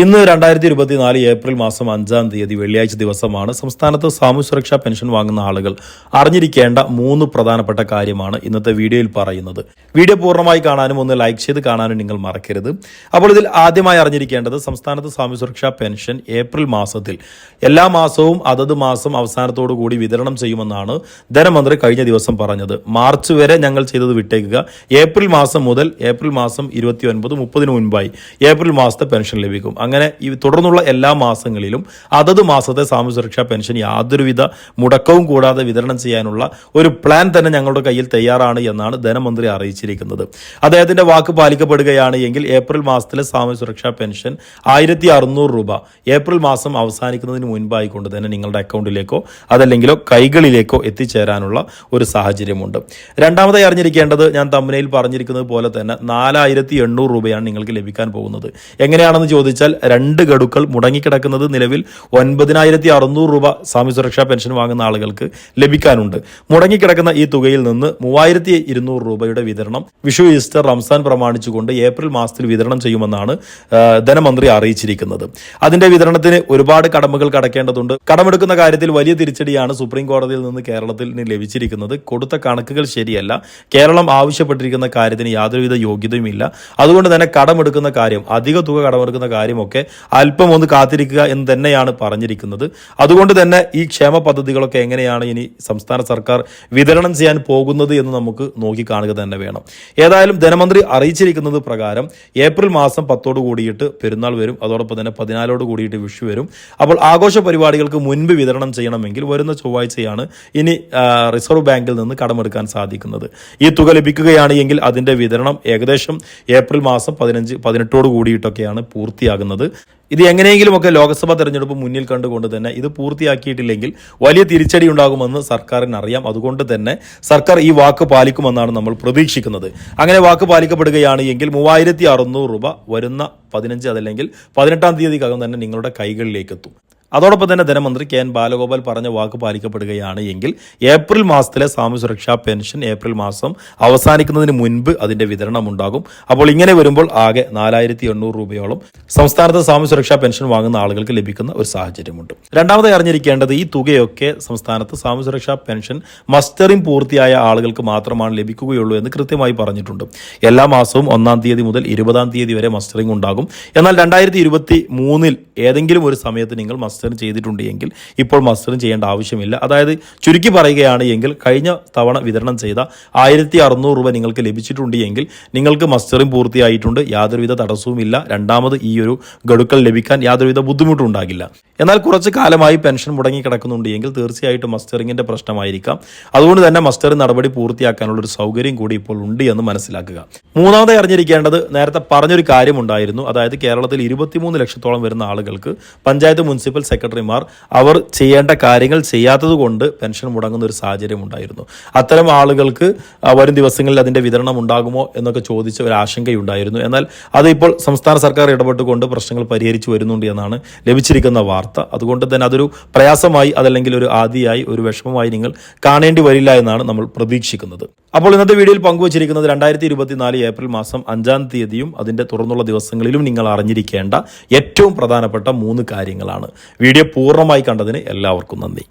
ഇന്ന് രണ്ടായിരത്തി ഇരുപത്തിനാല് ഏപ്രിൽ മാസം അഞ്ചാം തീയതി വെള്ളിയാഴ്ച ദിവസമാണ് സംസ്ഥാനത്ത് സാമൂഹ്യ സുരക്ഷാ പെൻഷൻ വാങ്ങുന്ന ആളുകൾ അറിഞ്ഞിരിക്കേണ്ട മൂന്ന് പ്രധാനപ്പെട്ട കാര്യമാണ് ഇന്നത്തെ വീഡിയോയിൽ പറയുന്നത്. വീഡിയോ പൂർണമായി കാണാനും ഒന്ന് ലൈക്ക് ചെയ്ത് കാണാനും നിങ്ങൾ മറക്കരുത്. അപ്പോൾ ഇതിൽ ആദ്യമായി അറിഞ്ഞിരിക്കേണ്ടത് സംസ്ഥാനത്ത് സാമൂഹ്യ സുരക്ഷാ പെൻഷൻ ഏപ്രിൽ മാസത്തിൽ എല്ലാ മാസവും അതത് മാസം അവസാനത്തോടു കൂടി വിതരണം ചെയ്യുമെന്നാണ് ധനമന്ത്രി കഴിഞ്ഞ ദിവസം പറഞ്ഞത്. മാർച്ച് വരെ ഞങ്ങൾ ചെയ്തത് വിട്ടേക്കുക. ഏപ്രിൽ മാസം മുതൽ ഏപ്രിൽ മാസം ഇരുപത്തി ഒൻപത് മുപ്പതിന് മുൻപായി ഏപ്രിൽ മാസത്തെ പെൻഷൻ ലഭിക്കും. അങ്ങനെ ഈ തുടർന്നുള്ള എല്ലാ മാസങ്ങളിലും അതത് മാസത്തെ സാമൂഹ്യ സുരക്ഷാ പെൻഷൻ യാതൊരുവിധ മുടക്കവും കൂടാതെ വിതരണം ചെയ്യാനുള്ള ഒരു പ്ലാൻ തന്നെ ഞങ്ങളുടെ കയ്യിൽ തയ്യാറാണ് എന്നാണ് ധനമന്ത്രി അറിയിച്ചിരിക്കുന്നത്. അദ്ദേഹത്തിന്റെ വാക്ക് പാലിക്കപ്പെടുകയാണ് എങ്കിൽ ഏപ്രിൽ മാസത്തിലെ സാമൂഹ്യ സുരക്ഷാ പെൻഷൻ ആയിരത്തി അറുന്നൂറ് രൂപ. ഏപ്രിൽ മാസം അവസാനിക്കുന്നതിന് മുൻപായി കൊണ്ട് തന്നെ നിങ്ങളുടെ അക്കൗണ്ടിലേക്കോ അതല്ലെങ്കിലോ കൈകളിലേക്കോ എത്തിച്ചേരാനുള്ള ഒരു സാഹചര്യമുണ്ട്. രണ്ടാമതായി അറിഞ്ഞിരിക്കേണ്ടത് ഞാൻ തമ്മനയിൽ പറഞ്ഞിരിക്കുന്നത് പോലെ തന്നെ നാലായിരത്തി രൂപയാണ് നിങ്ങൾക്ക് ലഭിക്കാൻ പോകുന്നത്. എങ്ങനെയാണെന്ന് ചോദിച്ചാൽ രണ്ട് ഗഡുക്കൾ മുടങ്ങിക്കിടക്കുന്നത് നിലവിൽ ഒൻപതിനായിരത്തി അറുന്നൂറ് രൂപ സ്വാമി സുരക്ഷാ പെൻഷൻ വാങ്ങുന്ന ആളുകൾക്ക് ലഭിക്കാനുണ്ട്. മുടങ്ങിക്കിടക്കുന്ന ഈ തുകയിൽ നിന്ന് മൂവായിരത്തി ഇരുന്നൂറ് രൂപയുടെ വിതരണം വിഷു ഈസ്റ്റർ റംസാൻ പ്രമാണിച്ചുകൊണ്ട് ഏപ്രിൽ മാസത്തിൽ വിതരണം ചെയ്യുമെന്നാണ് ധനമന്ത്രി അറിയിച്ചിരിക്കുന്നത്. അതിന്റെ വിതരണത്തിന് ഒരുപാട് കടമകൾ കടക്കേണ്ടതുണ്ട്. കടമെടുക്കുന്ന കാര്യത്തിൽ വലിയ തിരിച്ചടിയാണ് സുപ്രീം കോടതിയിൽ നിന്ന് കേരളത്തിന് ലഭിച്ചിരിക്കുന്നത്. കൊടുത്ത കണക്കുകൾ ശരിയല്ല. കേരളം ആവശ്യപ്പെട്ടിരിക്കുന്ന കാര്യത്തിന് യാതൊരുവിധ യോഗ്യതയുമില്ല. അതുകൊണ്ട് തന്നെ കടമെടുക്കുന്ന കാര്യം അധിക തുക കടമെടുക്കുന്ന കാര്യമൊക്കെ അല്പം ഒന്ന് കാത്തിരിക്കുക എന്ന് തന്നെയാണ് പറഞ്ഞിരിക്കുന്നത്. അതുകൊണ്ട് തന്നെ ഈ ക്ഷേമ പദ്ധതികളൊക്കെ എങ്ങനെയാണ് ഇനി സംസ്ഥാന സർക്കാർ വിതരണം ചെയ്യാൻ പോകുന്നത് എന്ന് നമുക്ക് നോക്കി കാണുക തന്നെ വേണം. ഏതായാലും ധനമന്ത്രി അറിയിച്ചിരിക്കുന്നത് പ്രകാരം ഏപ്രിൽ മാസം പത്തോട് കൂടിയിട്ട് പെരുന്നാൾ വരും. അതോടൊപ്പം തന്നെ പതിനാലോട് കൂടിയിട്ട് വിഷു വരും. അപ്പോൾ ആഘോഷ പരിപാടികൾക്ക് മുൻപ് വിതരണം ചെയ്യണമെങ്കിൽ വരുന്ന ചൊവ്വാഴ്ചയാണ് ഇനി റിസർവ് ബാങ്കിൽ നിന്ന് കടമെടുക്കാൻ സാധിക്കുന്നത്. ഈ തുക ലഭിക്കുകയാണ് എങ്കിൽ അതിന്റെ വിതരണം ഏകദേശം ഏപ്രിൽ മാസം പതിനഞ്ച് പതിനെട്ടോട് കൂടിയിട്ടൊക്കെയാണ് പൂർത്തിയാകുന്നത്. ഇത് എങ്ങനെയെങ്കിലുമൊക്കെ ലോക്സഭാ തെരഞ്ഞെടുപ്പ് മുന്നിൽ കണ്ടുകൊണ്ട് തന്നെ ഇത് പൂർത്തിയാക്കിയിട്ടില്ലെങ്കിൽ വലിയ തിരിച്ചടി ഉണ്ടാകുമെന്ന് സർക്കാരിന് അറിയാം അതുകൊണ്ട് തന്നെ സർക്കാർ ഈ വാക്ക് പാലിക്കുമെന്നാണ് നമ്മൾ പ്രതീക്ഷിക്കുന്നത്. അങ്ങനെ വാക്ക് പാലിക്കപ്പെടുകയാണ് എങ്കിൽ മൂവായിരത്തി രൂപ വരുന്ന പതിനഞ്ച് അതല്ലെങ്കിൽ പതിനെട്ടാം തീയതിക്കകം തന്നെ നിങ്ങളുടെ കൈകളിലേക്ക് എത്തും അതോടൊപ്പം തന്നെ ധനമന്ത്രി കെ എൻ ബാലഗോപാൽ പറഞ്ഞ വാക്ക് പാലിക്കപ്പെടുകയാണ് എങ്കിൽ ഏപ്രിൽ മാസത്തിലെ സാമൂഹ്യ സുരക്ഷാ പെൻഷൻ ഏപ്രിൽ മാസം അവസാനിക്കുന്നതിന് മുൻപ് അതിന്റെ വിതരണം ഉണ്ടാകും അപ്പോൾ ഇങ്ങനെ വരുമ്പോൾ ആകെ നാലായിരത്തി എണ്ണൂറ് രൂപയോളം സംസ്ഥാനത്ത് സാമൂഹ്യ സുരക്ഷാ പെൻഷൻ വാങ്ങുന്ന ആളുകൾക്ക് ലഭിക്കുന്ന ഒരു സാഹചര്യമുണ്ട്. രണ്ടാമതായി അറിഞ്ഞിരിക്കേണ്ടത് ഈ തുകയൊക്കെ സംസ്ഥാനത്ത് സാമൂഹ്യ സുരക്ഷാ പെൻഷൻ മസ്റ്ററിംഗ് പൂർത്തിയായ ആളുകൾക്ക് മാത്രമാണ് ലഭിക്കുകയുള്ളൂ എന്ന് കൃത്യമായി പറഞ്ഞിട്ടുണ്ട്. എല്ലാ മാസവും ഒന്നാം തീയതി മുതൽ ഇരുപതാം തീയതി വരെ മസ്റ്ററിംഗ് ഉണ്ടാകും. എന്നാൽ രണ്ടായിരത്തി ഇരുപത്തി മൂന്നിൽ ഏതെങ്കിലും ഒരു സമയത്ത് നിങ്ങൾ മസ്റ്ററിംഗ് ചെയ്തിട്ടുണ്ട് എങ്കിൽ ഇപ്പോൾ മസ്റ്ററിങ് ചെയ്യേണ്ട ആവശ്യമില്ല. അതായത് ചുരുക്കി പറയുകയാണ് എങ്കിൽ കഴിഞ്ഞ തവണ വിതരണം ചെയ്ത ആയിരത്തി അറുന്നൂറ് രൂപ നിങ്ങൾക്ക് ലഭിച്ചിട്ടുണ്ട് എങ്കിൽ നിങ്ങൾക്ക് മസ്റ്ററിങ് പൂർത്തിയായിട്ടുണ്ട്. യാതൊരുവിധ തടസ്സവുമില്ല. രണ്ടാമത് ഈ ഒരു ഗഡുക്കൾ ലഭിക്കാൻ യാതൊരുവിധ ബുദ്ധിമുട്ടും ഉണ്ടാകില്ല. എന്നാൽ കുറച്ച് കാലമായി പെൻഷൻ മുടങ്ങി കിടക്കുന്നുണ്ട് എങ്കിൽ തീർച്ചയായിട്ടും മസ്റ്ററിങ്ങിന്റെ പ്രശ്നമായിരിക്കാം. അതുകൊണ്ട് തന്നെ മസ്റ്ററിംഗ് നടപടി പൂർത്തിയാക്കാനുള്ള ഒരു സൗകര്യം കൂടി ഇപ്പോൾ ഉണ്ട് എന്ന് മനസ്സിലാക്കുക. മൂന്നാമതായി അറിഞ്ഞിരിക്കേണ്ടത് നേരത്തെ പറഞ്ഞൊരു കാര്യമുണ്ടായിരുന്നു. അതായത് കേരളത്തിൽ ഇരുപത്തിമൂന്ന് ലക്ഷത്തോളം വരുന്ന ആളുകൾക്ക് പഞ്ചായത്ത് മുനിസിപ്പൽ സെക്രട്ടറിമാർ അവർ ചെയ്യേണ്ട കാര്യങ്ങൾ ചെയ്യാത്തത് കൊണ്ട് പെൻഷൻ മുടങ്ങുന്ന ഒരു സാഹചര്യം ഉണ്ടായിരുന്നു. അത്തരം ആളുകൾക്ക് വരും ദിവസങ്ങളിൽ അതിന്റെ വിതരണം ഉണ്ടാകുമോ എന്നൊക്കെ ചോദിച്ച ഒരു ആശങ്കയുണ്ടായിരുന്നു. എന്നാൽ അത് ഇപ്പോൾ സംസ്ഥാന സർക്കാർ ഇടപെട്ടുകൊണ്ട് പ്രശ്നങ്ങൾ പരിഹരിച്ചു വരുന്നുണ്ട് എന്നാണ് ലഭിച്ചിരിക്കുന്ന വാർത്ത. അതുകൊണ്ട് തന്നെ അതൊരു പ്രയാസമായി അതല്ലെങ്കിൽ ഒരു ആദിയായി ഒരു വിഷമമായി നിങ്ങൾ കാണേണ്ടി വരില്ല എന്നാണ് നമ്മൾ പ്രതീക്ഷിക്കുന്നത്. അപ്പോൾ ഇന്നത്തെ വീഡിയോയിൽ പങ്കുവച്ചിരിക്കുന്നത് രണ്ടായിരത്തി ഇരുപത്തിനാല് ഏപ്രിൽ മാസം അഞ്ചാം തീയതിയും അതിന്റെ തുറന്നുള്ള ദിവസങ്ങളിലും നിങ്ങൾ അറിഞ്ഞിരിക്കേണ്ട ഏറ്റവും പ്രധാനപ്പെട്ട മൂന്ന് കാര്യങ്ങളാണ്. വീഡിയോ പൂർണമായി കണ്ടതിന് എല്ലാവർക്കും നന്ദി.